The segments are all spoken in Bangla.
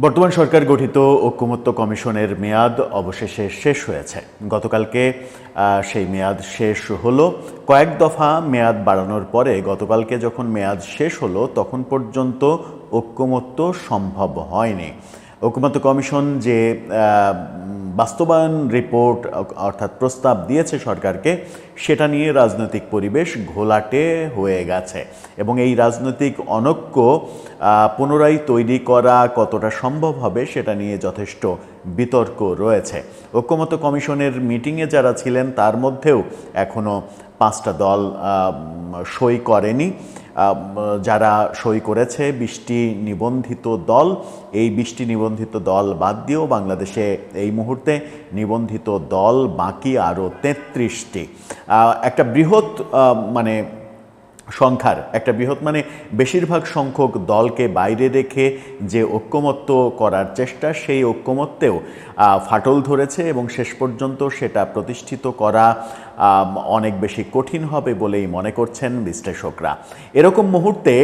বর্তমান সরকার গঠিত ঐক্যমত্য কমিশনের মেয়াদ অবশেষে শেষ হয়েছে। গতকালকে সেই মেয়াদ শেষ হলো। কয়েক দফা মেয়াদ বাড়ানোর পরে গতকালকে যখন মেয়াদ শেষ হলো, তখন পর্যন্ত ঐক্যমত্য সম্ভব হয়নি। ঐক্যমত্য কমিশন যে বাস্তবায়ন রিপোর্ট, অর্থাৎ প্রস্তাব দিয়েছে সরকারকে, সেটা নিয়ে রাজনৈতিক পরিবেশ ঘোলাটে হয়ে গেছে। এবং এই রাজনৈতিক অনৈক্য পুনরায় তৈরি করা কতটা সম্ভব হবে সেটা নিয়ে যথেষ্ট বিতর্ক রয়েছে। ঐক্যমত্য কমিশনের মিটিংয়ে যারা ছিলেন, তার মধ্যেও এখনও পাঁচটা দল সই করেনি। যারা সই করেছে বৃষ্টি নিবন্ধিত দল, এই বৃষ্টি নিবন্ধিত দল বাদ দিয়েও বাংলাদেশে এই মুহূর্তে নিবন্ধিত দল বাকি আরও তেত্রিশটি। একটা বৃহৎ মানে সংখ্যার, একটা বৃহৎ মানে বেশিরভাগ সংখ্যক দলকে বাইরে রেখে যে ঐক্যমত্য করার চেষ্টা, সেই ঐক্যমত্যেও ফাটল ধরেছে এবং শেষ পর্যন্ত সেটা প্রতিষ্ঠিত করা অনেক বেশি কঠিন হবে বলেই মনে করছেন বিশ্লেষকরা। এরকম মুহূর্তে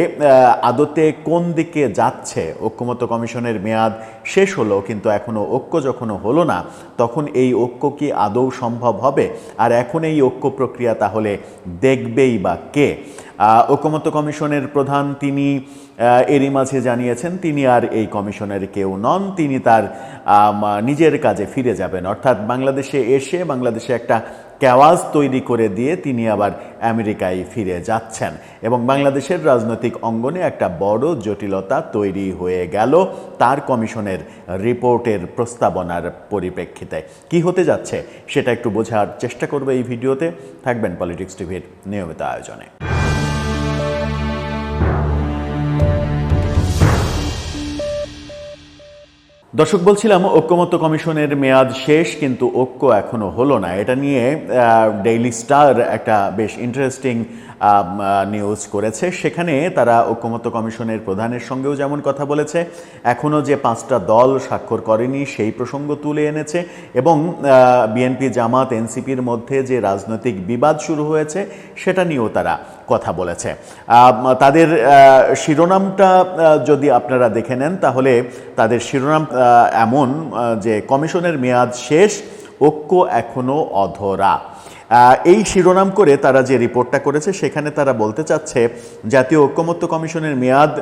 আদতে কোন দিকে যাচ্ছে ঐক্যমত্য কমিশনের মেয়াদ? শেষ হলো কিন্তু এখনও ঐক্য যখনও হলো না তখন এই ঐক্য কি আদৌ সম্ভব হবে? আর এখন এই ঐক্য প্রক্রিয়া তাহলে দেখবেই বা কে? আহ, ঐক্যমত্য কমিশনের প্রধান তিনি এরই মাঝে জানিয়েছেন তিনি আর এই কমিশনের কেউ নন তিনি তার নিজের কাজে ফিরে যাবেন। অর্থাৎ বাংলাদেশে এসে বাংলাদেশে একটা ক্যাওয়াজ তৈরি করে দিয়ে তিনি আবার আমেরিকায় ফিরে যাচ্ছেন এবং বাংলাদেশের রাজনৈতিক অঙ্গনে একটা বড় জটিলতা তৈরি হয়ে গেল তার কমিশনের রিপোর্টের প্রস্তাবনার পরিপ্রেক্ষিতে। কি হতে যাচ্ছে সেটা একটু বোঝার চেষ্টা করবে এই ভিডিওতে। থাকবেন পলিটিক্স টিভির নিয়মিত আয়োজনে। দর্শক, বলছিলাম ঐক্যমত্য কমিশনের মেয়াদ শেষ, কিন্তু ঐক্য এখনও হলো না। এটা নিয়ে ডেইলি স্টার একটা বেশ ইন্টারেস্টিং নিউজ করেছে। সেখানে তারা ঐক্যমত্য কমিশনের প্রধানের সঙ্গেও যেমন কথা বলেছে এখনও যে পাঁচটা দল স্বাক্ষর করেনি সেই প্রসঙ্গ তুলে এনেছে এবং বিএনপি জামাত, এনসিপির মধ্যে যে রাজনৈতিক বিবাদ শুরু হয়েছে সেটা নিয়েও তারা কথা বলেছে। তাদের শিরোনামটা যদি আপনারা দেখে নেন তাহলে তাদের শিরোনাম এমন যে কমিশনের মেয়াদ শেষ, ঐক্য এখনও অধরা। এই শিরোনাম করে তারা যে রিপোর্টটা করেছে, সেখানে তারা বলতে চাচ্ছে, জাতীয় ঐক্যমত্য কমিশনের মেয়াদ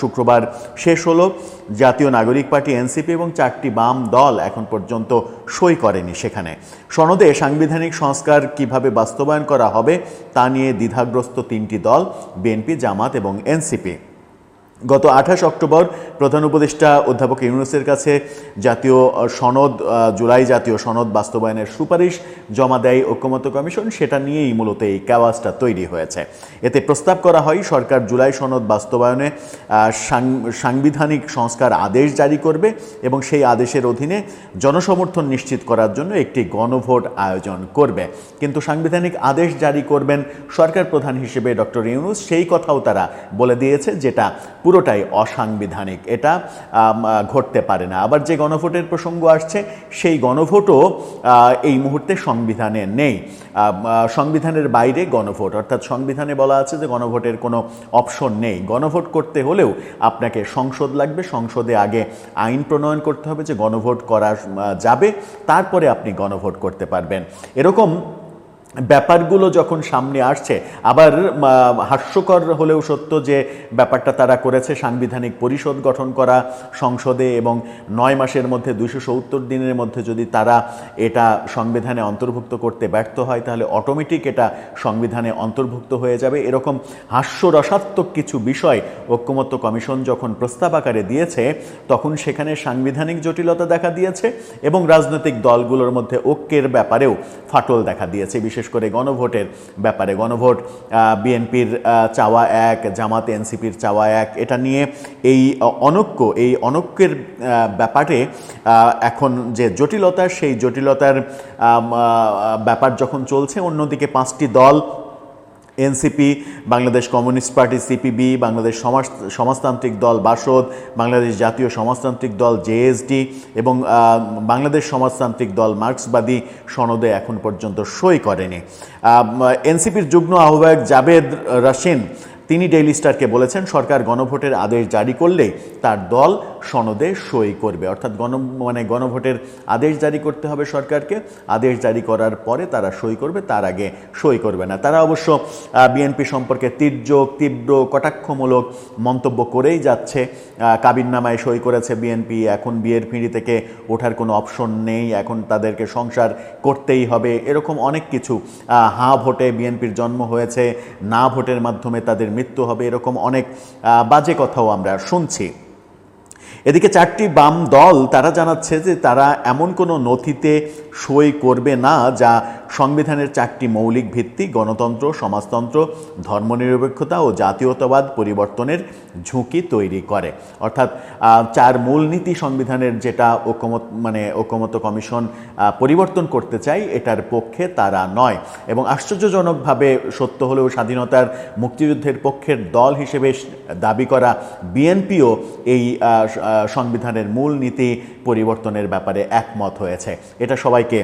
শুক্রবার শেষ হলো। জাতীয় নাগরিক পার্টি, এনসিপি এবং চারটি বাম দল এখন পর্যন্ত সই করেনি সেখানে। সনদে সাংবিধানিক সংস্কার কীভাবে বাস্তবায়ন করা হবে, তা নিয়ে দ্বিধাগ্রস্ত তিনটি দল, বিএনপি, জামাত এবং এনসিপি। গত আঠাশ অক্টোবর প্রধান উপদেষ্টা অধ্যাপক ইউনুসের কাছে জাতীয় সনদ জুলাই জাতীয় সনদ বাস্তবায়নের সুপারিশ জমা দেয় ঐক্যমত্য কমিশন, সেটা নিয়েই মূলত এই ক্যাওয়াজটা তৈরি হয়েছে। এতে প্রস্তাব করা হয়, সরকার জুলাই সনদ বাস্তবায়নে সাংবিধানিক সংস্কার আদেশ জারি করবে এবং সেই আদেশের অধীনে জনসমর্থন নিশ্চিত করার জন্য একটি গণভোট আয়োজন করবে। কিন্তু সাংবিধানিক আদেশ জারি করবেন সরকার প্রধান হিসেবে ডক্টর ইউনুস, সেই কথাও তারা বলে দিয়েছে, যেটা পুরোটাই অসাংবিধানিক। এটা ঘটতে পারে না। আবার যে গণভোটের প্রসঙ্গ আসছে, সেই গণভোটও এই মুহূর্তে সংবিধানে নেই। সংবিধানের বাইরে গণভোট, অর্থাৎ সংবিধানে বলা আছে যে গণভোটের কোনো অপশন নেই। গণভোট করতে হলেও আপনাকে সংসদ লাগবে। সংসদে আগে আইন প্রণয়ন করতে হবে যে গণভোট করা যাবে। তারপরে আপনি গণভোট করতে পারবেন। এরকম ব্যাপারগুলো যখন সামনে আসছে, আবার হাস্যকর হলেও সত্য যে ব্যাপারটা তারা করেছে, সাংবিধানিক পরিষদ গঠন করা সংসদে এবং নয় মাসের মধ্যে দুশো সত্তর দিনের মধ্যে যদি তারা এটা সংবিধানে অন্তর্ভুক্ত করতে ব্যর্থ হয়, তাহলে অটোমেটিক এটা সংবিধানে অন্তর্ভুক্ত হয়ে যাবে। এরকম হাস্যরসাত্মক কিছু বিষয় ঐক্যমত্য কমিশন যখন প্রস্তাব আকারে দিয়েছে, তখন সেখানে সাংবিধানিক জটিলতা দেখা দিয়েছে এবং রাজনৈতিক দলগুলোর মধ্যে ঐক্যের ব্যাপারেও ফাটল দেখা দিয়েছে, বিশেষ করে গণভোটের ব্যাপারে। গণভোট বিএনপির চাওয়া এক, জামাত এনসিপির চাওয়া এক, এটা নিয়ে এই অনক্য, এই অনক্যের ব্যাপারে এখন যে জটিলতা, সেই জটিলতার ব্যাপার যখন চলছে, অন্যদিকে পাঁচটি দল NCP, Bangladesh communist party, CPB, Bangladesh সমাজ, সমাজতান্ত্রিক দল বাসদ, বাংলাদেশ জাতীয় সমাজতান্ত্রিক দল জেএসডি এবং বাংলাদেশ সমাজতান্ত্রিক দল মার্ক্সবাদী সনদে এখন পর্যন্ত সই করেনি। এনসিপির যুগ্ম আহ্বায়ক জাবেদ রাশিন তিনি ডেইলি স্টারকে বলেছেন, সরকার গণভোটের আদেশ জারি করলে তার দল সনদে সই করবে। অর্থাৎ গণ মানে গণভোটের আদেশ জারি করতে হবে সরকারকে। আদেশ জারি করার পরে তারা সই করবে, তার আগে সই করবে না। তারা অবশ্য বিএনপি সম্পর্কে তীর্যক, তীব্র, কটাক্ষমূলক মন্তব্য করেই যাচ্ছে। কাবিননামায় সই করেছে বিএনপি। এখন বিয়ের পিঁড়ি থেকে ওঠার কোনো অপশন নেই। এখন তাদেরকে সংসার করতেই হবে। এরকম অনেক কিছু হাঁ ভোটে বিএনপির জন্ম হয়েছে। না ভোটের মাধ্যমে তাদের মৃত্যু হবে এরকম অনেক বাজে কথাও আমরা শুনছি। এদিকে চারটি বাম দল, তারা জানাচ্ছে যে তারা এমন কোনো নথিতে সই করবে না, যা সংবিধানের চারটি মৌলিক ভিত্তি, গণতন্ত্র, সমাজতন্ত্র, ধর্মনিরপেক্ষতা ও জাতীয়তাবাদ পরিবর্তনের ঝুঁকি তৈরি করে। অর্থাৎ চার মূলনীতি সংবিধানের যেটা ঐকমত মানে ঐকমত্য কমিশন পরিবর্তন করতে চাই এটার পক্ষে তারা নয়। এবং আশ্চর্যজনকভাবে সত্য হলেও স্বাধীনতার মুক্তিযুদ্ধের পক্ষের দল হিসেবে দাবি করা বিএনপিও এই সংবিধানের মূল নীতি পরিবর্তনের ব্যাপারে একমত হয়েছে। এটা সবাইকে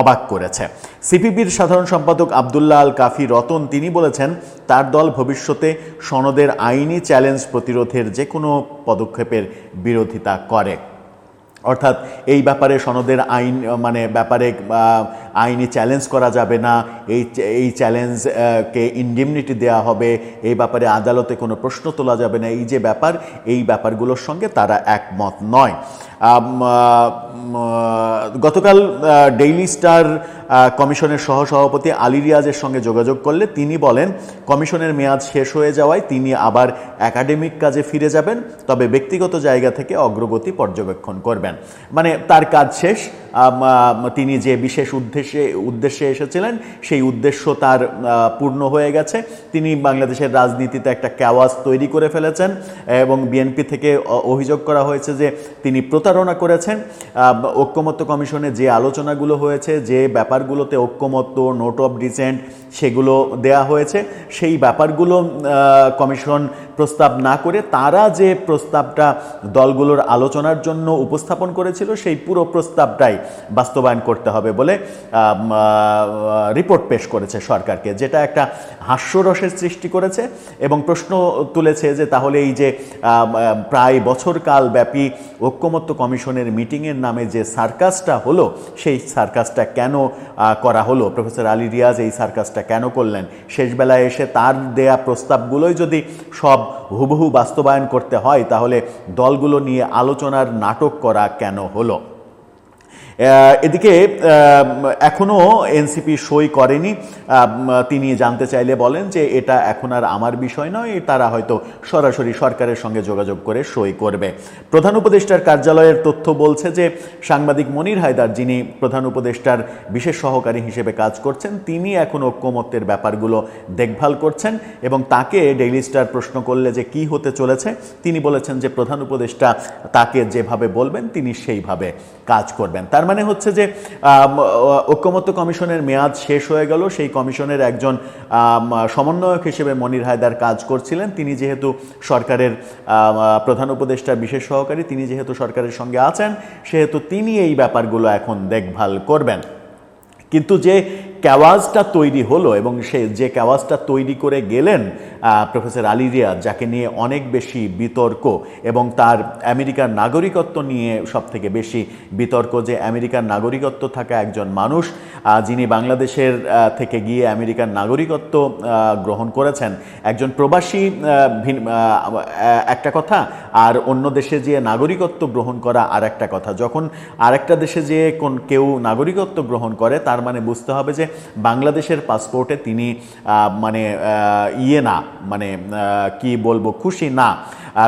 অবাক করেছে। সিপিবির সাধারণ সম্পাদক আবদুল্লাহ আল কাফি রতন তিনি বলেছেন, তার দল ভবিষ্যতে সনদের আইনি চ্যালেঞ্জ প্রতিরোধের যে কোনো পদক্ষেপের বিরোধিতা করে। অর্থাৎ এই ব্যাপারে সনদের আইন মানে ব্যাপারে আইনি চ্যালেঞ্জ করা যাবে না, এই এই চ্যালেঞ্জকে ইন্ডিমনিটি দেওয়া হবে, এই ব্যাপারে আদালতে কোনো প্রশ্ন তোলা যাবে না। এই যে ব্যাপার, এই ব্যাপারগুলোর সঙ্গে তারা একমত নয়। গতকাল ডেইলি স্টার কমিশনের সহসভাপতি আলী রিয়াজের সঙ্গে যোগাযোগ করলে তিনি বলেন, কমিশনের মেয়াদ শেষ হয়ে যাওয়ায় তিনি আবার একাডেমিক কাজে ফিরে যাবেন, তবে ব্যক্তিগত জায়গা থেকে অগ্রগতি পর্যবেক্ষণ করবেন। মানে তার কাজ শেষ তিনি যে বিশেষ উদ্দেশ্যে উদ্দেশ্যে এসেছিলেন, সেই উদ্দেশ্য তার পূর্ণ হয়ে গেছে। তিনি বাংলাদেশের রাজনীতিতে একটা ক্যাওয়াজ তৈরি করে ফেলেছেন এবং বিএনপি থেকে অভিযোগ করা হয়েছে যে তিনি প্রতারণা করেছেন। ঐক্যমত্য কমিশনে যে আলোচনাগুলো হয়েছে, যে ব্যাপারগুলোতে ঐক্যমত্য নোট অফ ডিসেন্ট সেগুলো দেয়া হয়েছে। সেই ব্যাপারগুলো কমিশন প্রস্তাব না করে তারা যে প্রস্তাবটা দলগুলোর আলোচনার জন্য উপস্থাপন করেছিল, সেই পুরো প্রস্তাবটাই বাস্তবায়ন করতে হবে বলে রিপোর্ট পেশ করেছে সরকারকে, যেটা একটা হাস্যরসের সৃষ্টি করেছে এবং প্রশ্ন তুলেছে যে তাহলে এই যে প্রায় বছরকাল ব্যাপী ঐক্যমত্য কমিশনের মিটিংয়ের নামে যে সার্কাসটা হলো, সেই সার্কাসটা কেন করা হলো? প্রফেসর আলী রিয়াজ এই সার্কাসটা কেন করলেন? শেষবেলায় এসে তার দেয়া প্রস্তাবগুলোই যদি সব হুবহু বাস্তবায়ন করতে হয় তাহলে দলগুলো নিয়ে আলোচনার নাটক করা কেন হলো? এদিকে এখনও এনসিপি সই করেনি। তিনি জানতে চাইলে বলেন যে এটা এখন আর আমার বিষয় নয়, তারা হয়তো সরাসরি সরকারের সঙ্গে যোগাযোগ করে সই করবে। প্রধান উপদেষ্টার কার্যালয়ের তথ্য বলছে যে সাংবাদিক মনির হায়দার, যিনি প্রধান উপদেষ্টার বিশেষ সহকারী হিসেবে কাজ করছেন, তিনি এখন ঐক্যমত্যের ব্যাপারগুলো দেখভাল করছেন এবং তাকে ডেইলি স্টার প্রশ্ন করলে যে কি হতে চলেছে, তিনি বলেছেন যে প্রধান উপদেষ্টা তাকে যেভাবে বলবেন, তিনি সেইভাবে কাজ করবেন। তার মানে হচ্ছে যে ঐক্যমত্য কমিশনের মেয়াদ শেষ হয়ে গেল। সেই কমিশনের একজন সমন্বয়ক হিসেবে মনির হায়দার কাজ করছিলেন। তিনি যেহেতু সরকারের প্রধান উপদেষ্টা, বিশেষ সহকারী, তিনি যেহেতু সরকারের সঙ্গে আছেন, সেহেতু তিনি এই ব্যাপারগুলো এখন দেখভাল করবেন। কিন্তু যে ক্যাওয়াজটা তৈরি হলো এবং সে যে ক্যাওয়াজটা তৈরি করে গেলেন প্রফেসর আলী রিয়াজ যাকে নিয়ে অনেক বেশি বিতর্ক এবং তার আমেরিকার নাগরিকত্ব নিয়ে সব থেকে বেশি বিতর্ক যে আমেরিকার নাগরিকত্ব থাকা একজন মানুষ যিনি বাংলাদেশের থেকে গিয়ে আমেরিকার নাগরিকত্ব গ্রহণ করেছেন। একজন প্রবাসী একটা কথা, আর অন্য দেশে যেয়ে নাগরিকত্ব গ্রহণ করা আর একটা কথা। যখন আরেকটা দেশে যেয়ে কোন কেউ নাগরিকত্ব গ্রহণ করে, তার মানে বুঝতে হবে যে বাংলাদেশের পাসপোর্টে তিনি মানে ইয়ে না মানে কি বলব, খুশি না।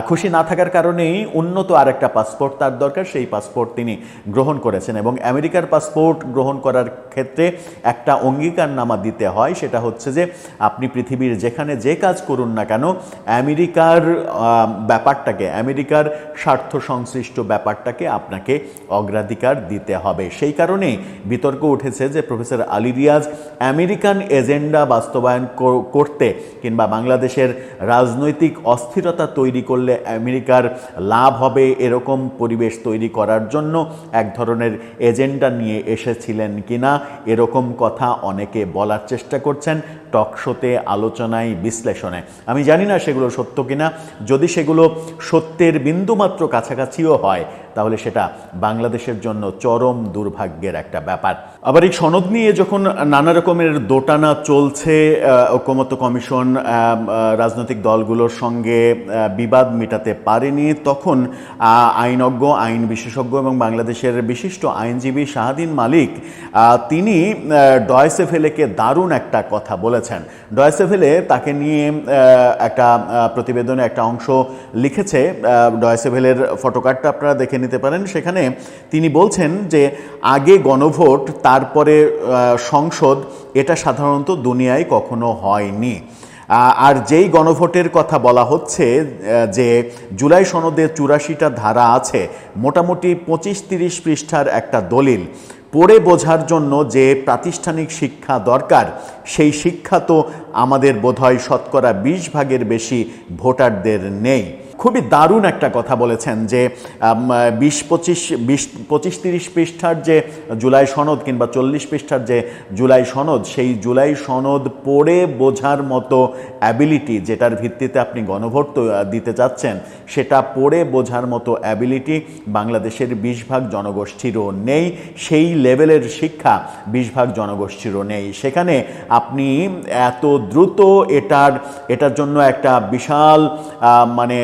খুশি না থাকার কারণেই উন্নত আর একটা পাসপোর্ট তার দরকার, সেই পাসপোর্ট তিনি গ্রহণ করেছেন। এবং আমেরিকার পাসপোর্ট গ্রহণ করার ক্ষেত্রে একটা অঙ্গীকারনামা দিতে হয়, সেটা হচ্ছে যে, আপনি পৃথিবীর যেখানে যে কাজ করুন না কেন, আমেরিকার ব্যাপারটাকে, আমেরিকার স্বার্থ সংশ্লিষ্ট ব্যাপারটাকে আপনাকে অগ্রাধিকার দিতে হবে। সেই কারণেই বিতর্ক উঠেছে যে, professor Ali Riaz American agenda বাস্তবায়ন কর- করতে কিংবা বাংলাদেশের রাজনৈতিক অস্থিরতা তৈরি করলে আমেরিকার লাভ হবে এরকম পরিবেশ তৈরি করার জন্য এক ধরনের এজেন্ডা নিয়ে এসেছিলেন কিনা এরকম কথা অনেকে বলার চেষ্টা করছেন। টকশোতে আলোচনায়, বিশ্লেষণে। আমি জানি না সেগুলো সত্য কিনা। যদি সেগুলো সত্যের বিন্দুমাত্র কাছাকাছিও হয়, তাহলে সেটা বাংলাদেশের জন্য চরম দুর্ভাগ্যের একটা ব্যাপার। আবার এই সনদ নিয়ে যখন নানা রকমের দোটানা চলছে ঐকমত্য কমিশন রাজনৈতিক দলগুলোর সঙ্গে বিবাদ মেটাতে পারেনি, তখন আইনজ্ঞ, আইন বিশেষজ্ঞ এবং বাংলাদেশের বিশিষ্ট আইনজীবী শাহাদিন মালিক তিনি ডয়েসে ফেলেকে দারুণ একটা কথা বলেছেন। ডয়েসে ফেলে তাকে নিয়ে একটা প্রতিবেদনে একটা অংশ লিখেছে। ডয়েসে ভেলের ফটোকার্ডটা আপনারা দেখে নিতে পারেন। সেখানে তিনি বলছেন যে, আগে গণভোট, তারপরে সংসদ, এটা সাধারণত দুনিয়ায় কখনো হয়নি। আর যেই গণভোটের কথা বলা হচ্ছে যে জুলাই সনদে চুরাশিটা ধারা আছে, মোটামুটি পঁচিশ তিরিশ পৃষ্ঠার একটা দলিল। পড়ে বোঝার জন্য যে প্রাতিষ্ঠানিক শিক্ষা দরকার, সেই শিক্ষা তো আমাদের বোধহয় শতকরা বিশ ভাগের বেশি ভোটারদের নেই। খুবই দারুণ একটা কথা বলেছেন যে বিশ পঁচিশ বিশ পঁচিশ তিরিশ পৃষ্ঠার যে জুলাই সনদ কিংবা চল্লিশ পৃষ্ঠার যে জুলাই সনদ, সেই জুলাই সনদ পড়ে বোঝার মতো অ্যাবিলিটি যেটার ভিত্তিতে আপনি গণভোট দিতে চাচ্ছেন, সেটা পড়ে বোঝার মতো অ্যাবিলিটি বাংলাদেশের বিশ ভাগ জনগোষ্ঠীরও নেই, সেই লেভেলের শিক্ষা বিশ ভাগ জনগোষ্ঠীরও নেই। সেখানে আপনি এত দ্রুত এটার এটার জন্য একটা বিশাল মানে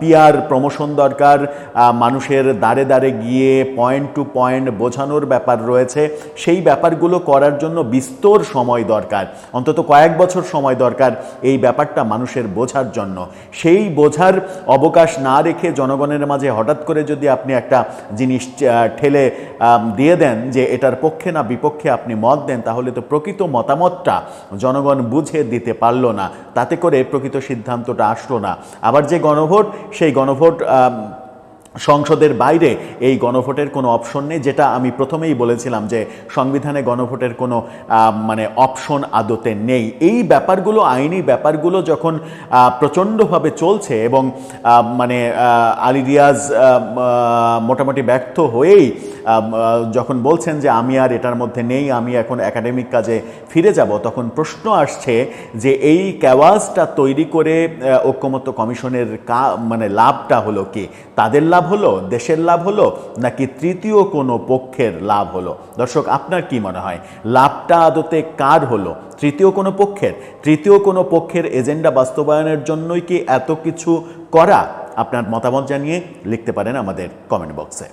পিয়ার প্রমোশন দরকার মানুষের দাঁড়ে দাঁড়ে গিয়ে পয়েন্ট টু পয়েন্ট বোঝানোর ব্যাপার রয়েছে। সেই ব্যাপারগুলো করার জন্য বিস্তর সময় দরকার, অন্তত কয়েক বছর সময় দরকার এই ব্যাপারটা মানুষের বোঝার জন্য। সেই বোঝার অবকাশ না রেখে জনগণের মাঝে হঠাৎ করে যদি আপনি একটা জিনিস ঠেলে দিয়ে দেন যে এটার পক্ষে না বিপক্ষে আপনি মত দেন, তাহলে তো প্রকৃত মতামতটা জনগণ বুঝে দিতে পারল না। তাতে করে প্রকৃত সিদ্ধান্তটা আসলো না। আবার যে গণভোট সেই গণভোট সংসদের বাইরে এই গণভোটের কোনো অপশন নেই, যেটা আমি প্রথমেই বলেছিলাম যে সংবিধানে গণভোটের কোনো মানে অপশন আদতে নেই। এই ব্যাপারগুলো, আইনি ব্যাপারগুলো যখন প্রচণ্ডভাবে চলছে এবং মানে আলী রিয়াজ মোটামুটি ব্যর্থ হয়েই যখন বলছেন যে আমি আর এটার মধ্যে নেই, আমি এখন একাডেমিক কাজে ফিরে যাব, তখন প্রশ্ন আসছে যে এই ক্যাওয়াজটা তৈরি করে ঐক্যমত্য কমিশনের কা মানে লাভটা হলো কি? তাদের লাভ হলো? দেশের লাভ হলো? নাকি তৃতীয় কোনো পক্ষের লাভ হলো? দর্শক, আপনার কি মনে হয়? লাভটা আদতে কার হলো? তৃতীয় কোনো পক্ষের? তৃতীয় কোনো পক্ষের এজেন্ডা বাস্তবায়নের জন্যই কি এত কিছু করা? আপনার মতামত জানিয়ে লিখতে পারেন আমাদের কমেন্ট বক্সে।